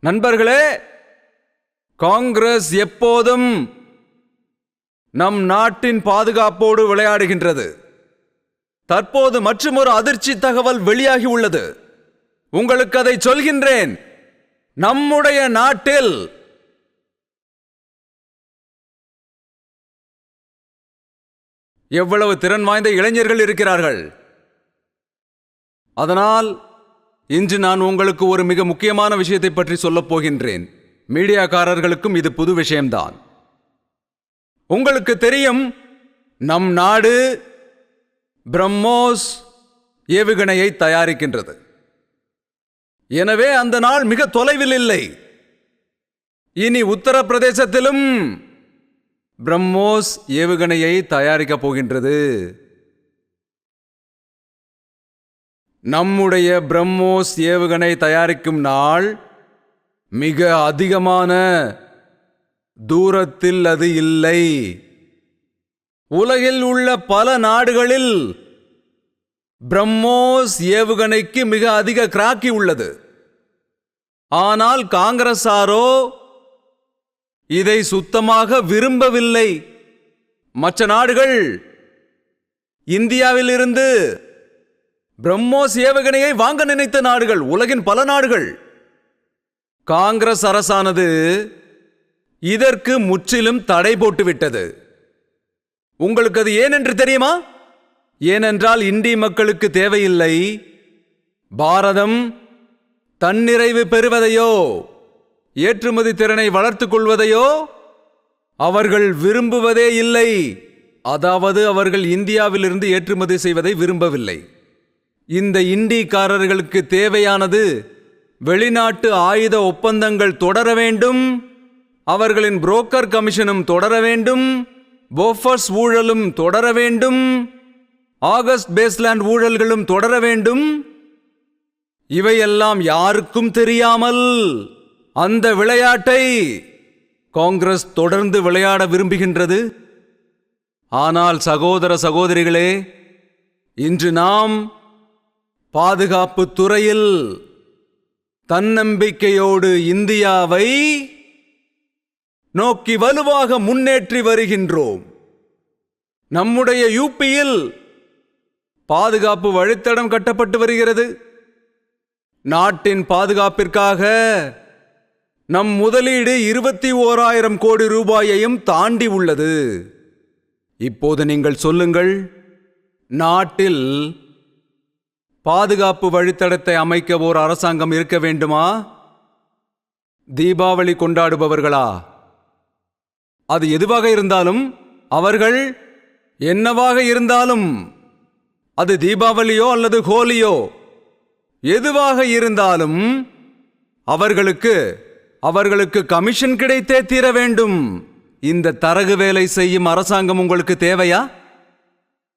நண்பர்களே காங்கிரஸ் எப்போதும் நம் நாட்டின் பாதுகாப்போடு விளையாடுகின்றது. தற்போது மற்றுமொரு அதிர்ச்சி தகவல் வெளியாகி உள்ளது. உங்களுக்கு அதை சொல்கின்றேன். நம்முடைய நாட்டில் எவ்வளவு திறன் வாய்ந்த இளைஞர்கள் இருக்கிறார்கள். அதனால் இன்று நான் உங்களுக்கு ஒரு மிக முக்கியமான விஷயத்தை பற்றி சொல்லப் போகின்றேன். மீடியாக்காரர்களுக்கும் இது புது விஷயம்தான். உங்களுக்கு தெரியும் நம் நாடு பிரம்மோஸ் ஏவுகணையை தயாரிக்கின்றது. எனவே அந்த நாள் மிக தொலைவில் இல்லை. இனி உத்தரப்பிரதேசத்திலும் பிரம்மோஸ் ஏவுகணையை தயாரிக்கப் போகின்றது. நம்முடைய பிரம்மோஸ் ஏவுகணை தயாரிக்கும் நாள் மிக அதிகமான தூரத்தில் அது இல்லை. உலகில் உள்ள பல நாடுகளில் பிரம்மோஸ் ஏவுகணைக்கு மிக அதிக கிராக்கி உள்ளது. ஆனால் காங்கிரசாரோ இதை சுத்தமாக விரும்பவில்லை. மற்ற நாடுகள் இந்தியாவிலிருந்து பிரம்மோஸ் ஏவுகணையை வாங்க நினைத்த நாடுகள் உலகின் பல நாடுகள். காங்கிரஸ் அரசானது இதற்கு முற்றிலும் தடை போட்டுவிட்டது. உங்களுக்கு அது ஏனென்று தெரியுமா? ஏனென்றால் இந்தி மக்களுக்கு தேவையில்லை. பாரதம் தன்னிறைவு பெறுவதையோ ஏற்றுமதி திறனை வளர்த்துக் கொள்வதையோ அவர்கள் விரும்புவதே இல்லை. அதாவது அவர்கள் இந்தியாவிலிருந்து ஏற்றுமதி செய்வதை விரும்பவில்லை. இந்த இண்டிக்காரர்களுக்கு தேவையானது வெளிநாட்டு ஆயுத ஒப்பந்தங்கள் தொடர வேண்டும் அவர்களின் புரோக்கர் கமிஷனும் தொடர வேண்டும் போஃபர்ஸ் ஊழலும் தொடர வேண்டும் ஆகஸ்ட் பேஸ்லாண்ட் ஊழல்களும் தொடர வேண்டும். இவையெல்லாம் யாருக்கும் தெரியாமல் அந்த விளையாட்டை காங்கிரஸ் தொடர்ந்து விளையாட விரும்புகின்றது. ஆனால் சகோதர சகோதரிகளே இன்று நாம் பாதுகாப்பு துறையில் தன்னம்பிக்கையோடு இந்தியாவை நோக்கி வலுவாக முன்னேற்றி வருகின்றோம். நம்முடைய யூபியில் பாதுகாப்பு வழித்தடம் கட்டப்பட்டு வருகிறது. நாட்டின் பாதுகாப்பிற்காக நம் முதலீடு இருபத்தி ஓராயிரம் கோடி ரூபாயையும் தாண்டி உள்ளது. இப்போது நீங்கள் சொல்லுங்கள் நாட்டில் பாதுகாப்பு வழித்தடத்தை அமைக்க ஓர் அரசாங்கம் இருக்க வேண்டுமா? தீபாவளி கொண்டாடுபவர்களா? அது எதுவாக இருந்தாலும் அவர்கள் என்னவாக இருந்தாலும் அது தீபாவளியோ அல்லது ஹோலியோ எதுவாக இருந்தாலும் அவர்களுக்கு அவர்களுக்கு கமிஷன் கிடைத்தே தீர வேண்டும். இந்த தரகு வேலை செய்யும் அரசாங்கம் உங்களுக்கு தேவையா?